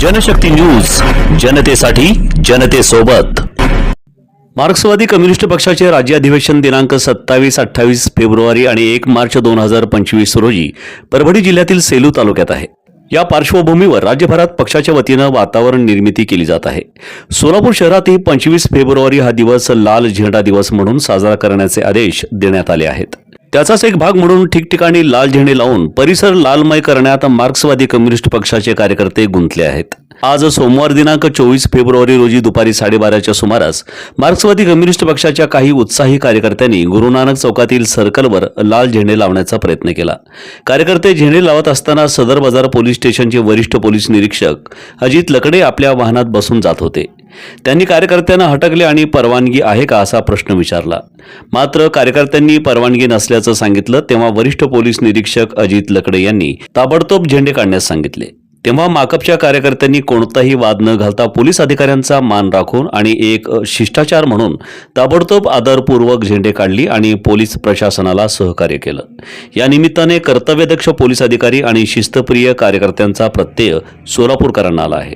Janshakti news जनतेसाठी जनतेसोबत. मार्क्सवादी कम्युनिस्ट पक्षाचे राज्य अधिवेशन दिनांक सत्तावीस अठ्ठावीस फेब्रुवारी आणि एक मार्च दोन हजार पंचवीस रोजी परभणी जिल्ह्यातील सेलू तालुक्यात आहे. या पार्श्वभूमीवर राज्यभरात पक्षाच्या वतीनं वातावरण निर्मिती केली जात आहे. सोलापूर शहरातही पंचवीस फेब्रुवारी हा दिवस लाल झेंडा दिवस म्हणून साजरा करण्याचे आदेश देण्यात आले आहेत. त्याचाच एक भाग म्हणून ठिकठिकाणी लाल झेंडे लावून परिसर लालमय करण्यात मार्क्सवादी कम्युनिस्ट पक्षाचे कार्यकर्ते गुंतले आहेत. आज सोमवार दिनांक चोवीस फेब्रुवारी रोजी दुपारी साडेबाराच्या सुमारास मार्क्सवादी कम्युनिस्ट पक्षाच्या काही उत्साही कार्यकर्त्यांनी गुरुनानक चौकातील सर्कलवर लाल झेंडे लावण्याचा प्रयत्न केला. कार्यकर्ते झेंडे लावत असताना सदर बाजार पोलीस स्टेशनचे वरिष्ठ पोलीस निरीक्षक अजित लकडे आपल्या वाहनात बसून जात होते. त्यांनी कार्यकर्त्यांना हटकले आणि परवानगी आहे का असा प्रश्न विचारला. मात्र कार्यकर्त्यांनी परवानगी नसल्याचं सांगितलं तेव्हा वरिष्ठ पोलीस निरीक्षक अजित लकडे यांनी ताबडतोब झेंडे काढण्यास सांगितले. तेव्हा माकपच्या कार्यकर्त्यांनी कोणताही वाद न घालता पोलीस अधिकाऱ्यांचा मान राखून आणि एक शिष्टाचार म्हणून ताबडतोब आदरपूर्वक झेंडे काढली आणि पोलीस प्रशासनाला सहकार्य केलं. या निमित्ताने कर्तव्यदक्ष पोलीस अधिकारी आणि शिस्तप्रिय कार्यकर्त्यांचा प्रत्यय सोलापूरकरांना आला आहे.